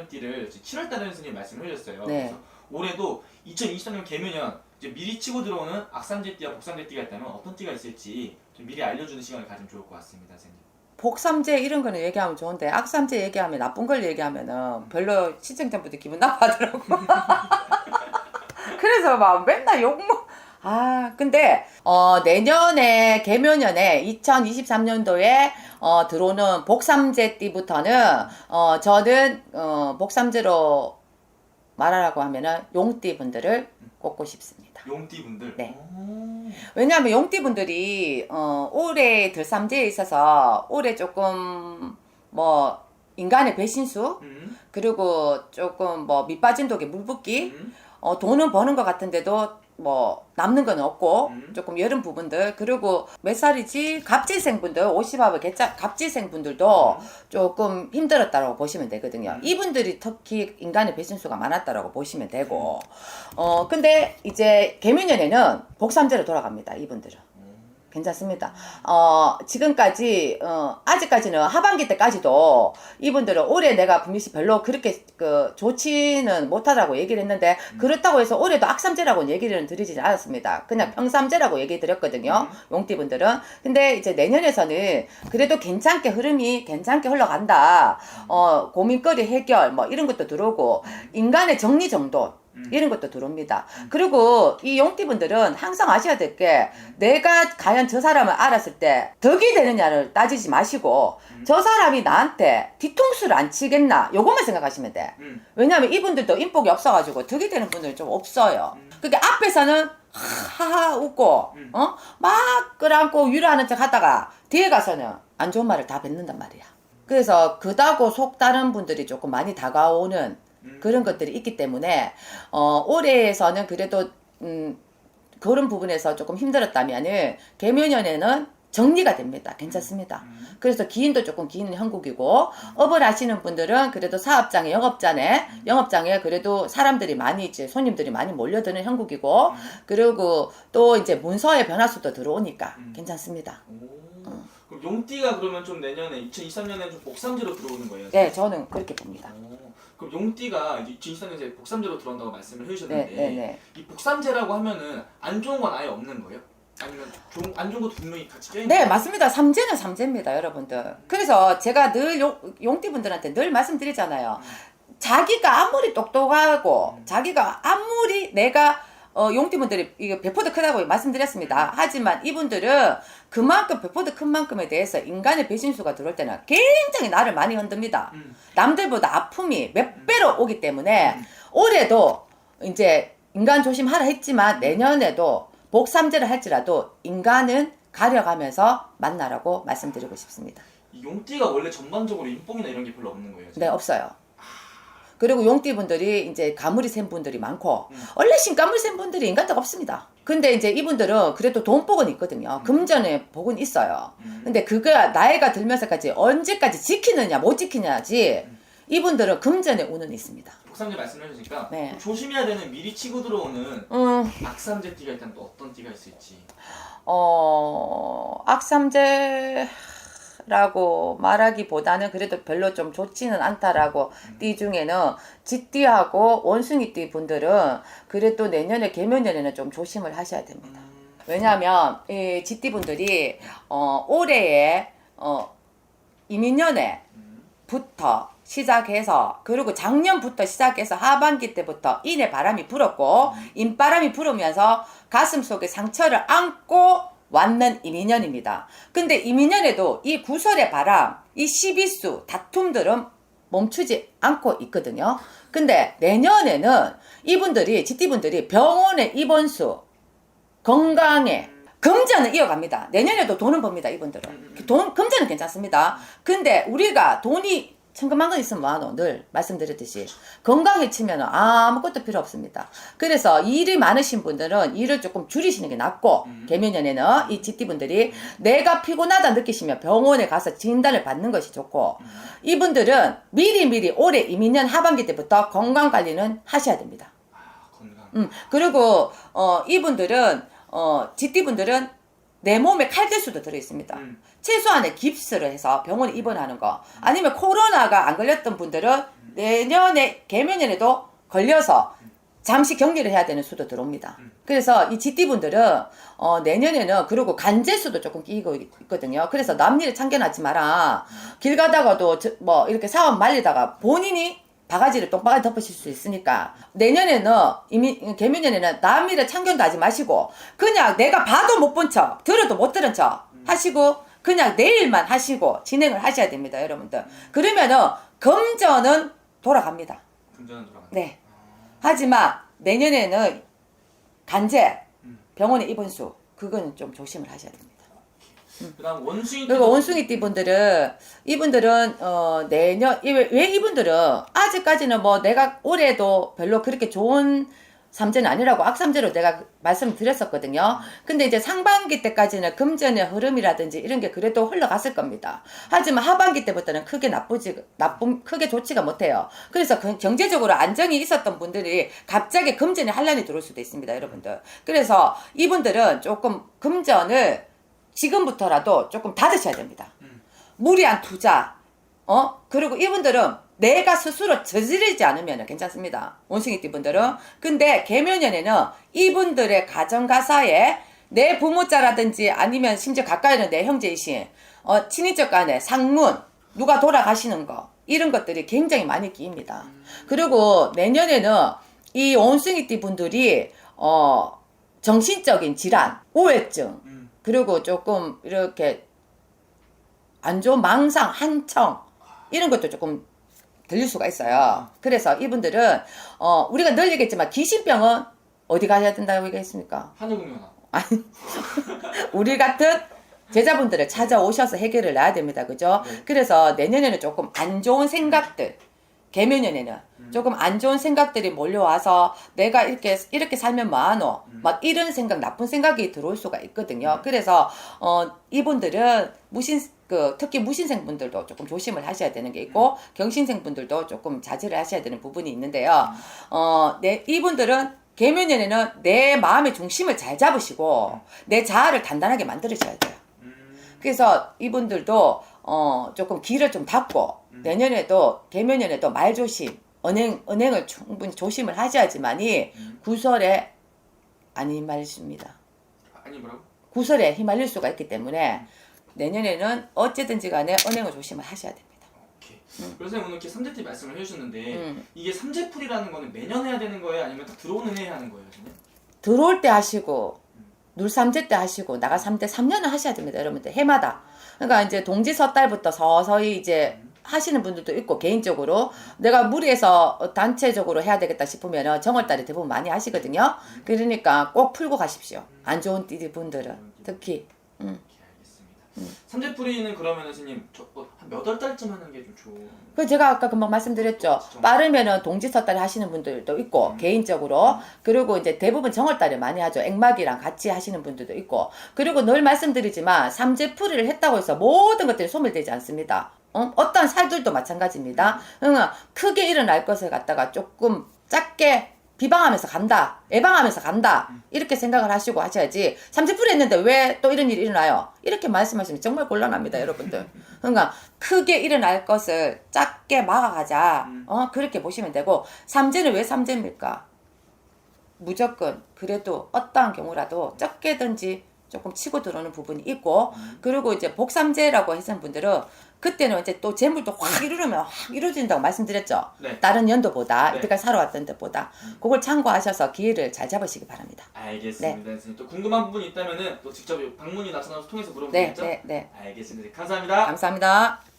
얘기를 7월 달에 선생님 말씀을 해주셨어요. 네. 그래서 올해도 2023년 개묘년 이제 미리 치고 들어오는 악삼제띠와 복삼제띠가 있다면 어떤 띠가 있을지 좀 미리 알려주는 시간이 가장 좋을 것 같습니다, 선생님. 복삼제 이런 거는 얘기하면 좋은데 악삼제 얘기하면 나쁜 걸 얘기하면은 별로 시청자분들 기분 나빠하더라고. 그래서 막 맨날 욕먹. 아 근데 어 내년에 개묘년에 2023년도에 어 들어오는 복삼제 띠부터는 어 저는 어 복삼제로 말하라고 하면은 용띠 분들을 꼽고 싶습니다. 용띠 분들. 네. 오. 왜냐하면 용띠 분들이 어, 올해 들삼제에 있어서 올해 조금 뭐 인간의 배신수 음. 그리고 조금 뭐 밑빠진 독에 물 붓기 음. 어, 돈은 버는 것 같은데도 뭐 남는 건 없고 음. 조금 여름 부분들 그리고 몇 살이지 갑질생 분들 50합의 개짜 갑질생 분들도 조금 힘들었다라고 보시면 되거든요. 음. 이분들이 특히 인간의 배신수가 많았다라고 보시면 되고 어 근데 이제 개묘년에는 복삼제로 돌아갑니다. 이분들은. 괜찮습니다. 어, 지금까지, 어, 아직까지는 하반기 때까지도 이분들은 올해 내가 분미씨 별로 그렇게 그 좋지는 못하다고 얘기를 했는데 그렇다고 해서 올해도 악삼제라고는 얘기를 드리지 않았습니다. 그냥 평삼제라고 얘기 드렸거든요. 용띠분들은. 근데 이제 내년에서는 그래도 괜찮게 흐름이 괜찮게 흘러간다. 어, 고민거리 해결 뭐 이런 것도 들어오고 인간의 정리정돈 음. 이런 것도 들어옵니다. 그리고 이 용띠분들은 항상 아셔야 될 게 내가 과연 저 사람을 알았을 때 덕이 되느냐를 따지지 마시고 음. 저 사람이 나한테 뒤통수를 안 치겠나 요것만 생각하시면 돼. 음. 왜냐하면 이분들도 인복이 없어가지고 덕이 되는 분들이 좀 없어요. 음. 그러니까 앞에서는 하하 웃고 음. 어막 끌어안고 위로하는 척 하다가 뒤에 가서는 안 좋은 말을 다 뱉는단 말이야. 그래서 그다고 속 다른 분들이 조금 많이 다가오는 음. 그런 것들이 있기 때문에 어 올해에서는 그래도 음 그런 부분에서 조금 힘들었다면은 개묘년에는 정리가 됩니다. 괜찮습니다. 음. 그래서 기인도 조금 기인 형국이고 업을 하시는 분들은 그래도 사업장에 영업장에 영업장에 그래도 사람들이 많이 이제 손님들이 많이 몰려드는 형국이고 그리고 또 이제 문서의 변화수도 들어오니까 음. 괜찮습니다. 오. 그럼 용띠가 그러면 좀 내년에 2023년에 좀 복삼제로 들어오는 거예요? 네, 저는 그렇게 봅니다. 오. 그럼 용띠가 이제 2023년에 복삼제로 들어온다고 말씀을 해주셨는데 네, 네, 네. 이 복삼제라고 하면은 안 좋은 건 아예 없는 거예요? 아니면 좋은 안 좋은 것도 분명히 같이 껴있는 네, 거예요? 맞습니다. 삼재는 삼재입니다, 여러분들. 그래서 제가 늘 용, 용띠분들한테 늘 말씀드리잖아요. 자기가 아무리 똑똑하고, 자기가 아무리 내가, 어, 용띠분들이 이거 배포도 크다고 말씀드렸습니다. 하지만 이분들은 그만큼 배포도 큰 만큼에 대해서 인간의 배신수가 들어올 때는 굉장히 나를 많이 흔듭니다. 음. 남들보다 아픔이 몇 배로 오기 때문에 음. 올해도 이제 인간 조심하라 했지만 내년에도 복삼제를 할지라도 인간은 가려가면서 만나라고 말씀드리고 싶습니다. 이 용띠가 원래 전반적으로 인복이나 이런 게 별로 없는 거예요? 네, 없어요. 그리고 용띠분들이 이제 가물이 센 분들이 많고 음. 원래 신가물 센 분들이 인간적 없습니다. 근데 이제 이분들은 그래도 돈복은 있거든요. 금전에 복은 있어요. 음. 근데 그거 나이가 들면서까지 언제까지 지키느냐 못 지키냐지 이분들은 금전에 운은 있습니다. 복삼제 말씀해 주시니까 네. 조심해야 되는 미리 치고 들어오는 음, 악삼제 띠가 있다면 또 어떤 띠가 있을지 어, 악삼제 라고 말하기보다는 그래도 별로 좀 좋지는 않다라고 띠 중에는 쥐띠하고 원숭이 띠 분들은 그래도 내년에 개묘년에는 좀 조심을 하셔야 됩니다. 음. 왜냐하면 이 쥐띠 분들이 어, 올해에 어, 이민년에 음. 부터 시작해서 그리고 작년부터 시작해서 하반기 때부터 인의 바람이 불었고 인바람이 불으면서 가슴 속에 상처를 안고 왔는 이민년입니다. 근데 이민년에도 이 구설의 바람, 이 시비수, 다툼들은 멈추지 않고 있거든요. 근데 내년에는 이분들이 지띠분들이 병원에 입원수 건강에 금전은 이어갑니다. 내년에도 돈은 법니다. 이분들은 돈 금전은 괜찮습니다. 근데 우리가 돈이 천금만큼 있으면 뭐하노 늘 말씀드렸듯이 건강 해치면 아무것도 필요 없습니다. 그래서 일이 많으신 분들은 일을 조금 줄이시는 게 낫고 음. 개면연에는 이 지띠분들이 내가 피곤하다 느끼시면 병원에 가서 진단을 받는 것이 좋고 이분들은 미리미리 올해 이민년 하반기 때부터 건강 관리는 하셔야 됩니다. 아 건강 음, 그리고 어 이분들은 어 지띠분들은 내 몸에 칼대수도 들어 있습니다. 음. 최소한의 깁스를 해서 병원에 입원하는 거 아니면 코로나가 안 걸렸던 분들은 내년에 개면연에도 걸려서 잠시 격리를 해야 되는 수도 들어옵니다. 그래서 이 GT분들은 어, 내년에는 그리고 간제수도 조금 끼고 있- 있거든요. 그래서 남일을 참견하지 마라. 길 가다가도 저- 뭐 이렇게 사업 말리다가 본인이 바가지를 똥바가지 덮으실 수 있으니까 내년에는 이미 개면연에는 남일을 참견도 하지 마시고 그냥 내가 봐도 못 본 척 들어도 못 들은 척 하시고 그냥 내일만 하시고 진행을 하셔야 됩니다 여러분들 그러면은 금전은 돌아갑니다 금전은 돌아간다. 네 하지만 내년에는 간제 음. 병원에 입원 수 그거는 좀 조심을 하셔야 됩니다 그다음 원숭이 그리고 원숭이 띠 분들은 이분들은 어 내년 이- 왜, 왜 이분들은 아직까지는 뭐 내가 올해도 별로 그렇게 좋은 삼재는 아니라고 악삼재로 내가 말씀드렸었거든요. 근데 이제 상반기 때까지는 금전의 흐름이라든지 이런 게 그래도 흘러갔을 겁니다. 하지만 하반기 때부터는 크게 나쁘지 나쁨 크게 좋지가 못해요. 그래서 그 경제적으로 안정이 있었던 분들이 갑자기 금전에 한란이 들어올 수도 있습니다, 여러분들. 그래서 이분들은 조금 금전을 지금부터라도 조금 닫으셔야 됩니다. 무리한 투자, 어? 그리고 이분들은 내가 스스로 저지르지 않으면 괜찮습니다. 원숭이띠 분들은. 근데 개묘년에는 이분들의 가정가사에 내 부모자라든지 아니면 심지어 가까이 있는 내 형제이신, 어, 친인척 간에 상문, 누가 돌아가시는 거, 이런 것들이 굉장히 많이 끼입니다. 그리고 내년에는 이 원숭이띠 분들이, 어, 정신적인 질환, 우울증, 음. 그리고 조금 이렇게 안 좋은 망상, 한청 이런 것도 조금 들릴 수가 있어요. 그래서 이분들은 어 우리가 늘 얘기했지만 귀신병은 어디 가야 된다고 얘기했습니까? 하늘공연아. 우리 같은 제자분들을 찾아오셔서 해결을 놔야 됩니다. 그죠? 네. 그래서 내년에는 조금 안 좋은 생각들, 개묘년에는 조금 안 좋은 생각들이 몰려와서 내가 이렇게, 이렇게 살면 뭐하노? 막 이런 생각, 나쁜 생각이 들어올 수가 있거든요. 그래서, 어, 이분들은 무신, 그, 특히 무신생 분들도 조금 조심을 하셔야 되는 게 있고, 경신생 분들도 조금 자제를 하셔야 되는 부분이 있는데요. 어, 내, 이분들은 개묘년에는 내 마음의 중심을 잘 잡으시고, 내 자아를 단단하게 만들으셔야 돼요. 음. 그래서 이분들도 어 조금 귀를 좀 닫고 내년에도 개면년에도 말 조심, 은행 은행을 충분히 조심을 하셔야지만이 음. 구설에 안 휘말리십니다. 아니 뭐라고? 구설에 휘말릴 수가 있기 때문에 내년에는 어쨌든지 간에 은행을 조심을 하셔야 됩니다. 오케이. 그래서 오늘 이렇게 삼재띠 말씀을 해주셨는데 음. 이게 삼재풀이라는 거는 매년 해야 되는 거예요? 아니면 딱 들어오는 해에 하는 거예요, 선생님? 들어올 때 하시고 눌삼재 때 하시고 나가 삼때 3년을 하셔야 됩니다, 여러분들 해마다. 그러니까 이제 동지 섣달부터 서서히 이제 하시는 분들도 있고 개인적으로 내가 무리해서 단체적으로 해야 되겠다 싶으면 정월달에 대부분 많이 하시거든요. 그러니까 꼭 풀고 가십시오. 안 좋은 띠 분들은 특히. 음. 알겠습니다. 삼재풀이는 그러면 선생님 어, 한몇월 달쯤 하는 게 좀 좋은? 그 제가 아까 금방 말씀드렸죠. 빠르면은 동지 섣달에 하시는 분들도 있고 개인적으로 그리고 이제 대부분 정월달에 많이 하죠. 액막이랑 같이 하시는 분들도 있고 그리고 늘 말씀드리지만 삼재풀이를 했다고 해서 모든 것들이 소멸되지 않습니다. 어? 어떤 살들도 마찬가지입니다. 그러니까 크게 일어날 것을 갖다가 조금 작게 비방하면서 간다, 예방하면서 간다 이렇게 생각을 하시고 하셔야지 삼재풀이 했는데 왜 또 이런 일이 일어나요? 이렇게 말씀하시면 정말 곤란합니다, 여러분들. 그러니까 크게 일어날 것을 작게 막아가자. 어 그렇게 보시면 되고 삼재는 왜 삼재입니까? 무조건 그래도 어떠한 경우라도 적게든지 조금 치고 들어오는 부분이 있고 그리고 이제 복삼재라고 하시는 분들은 그때는 이제 또 재물도 확 이루면 확 이루어진다고 말씀드렸죠. 네. 다른 연도보다 네. 이때까지 살아왔던 데보다 그걸 참고하셔서 기회를 잘 잡으시기 바랍니다. 알겠습니다. 선생님 또 궁금한 부분이 있다면은 또 직접 방문이 나타나서 통해서 물어보면 네, 되죠? 네, 네. 알겠습니다. 감사합니다. 감사합니다.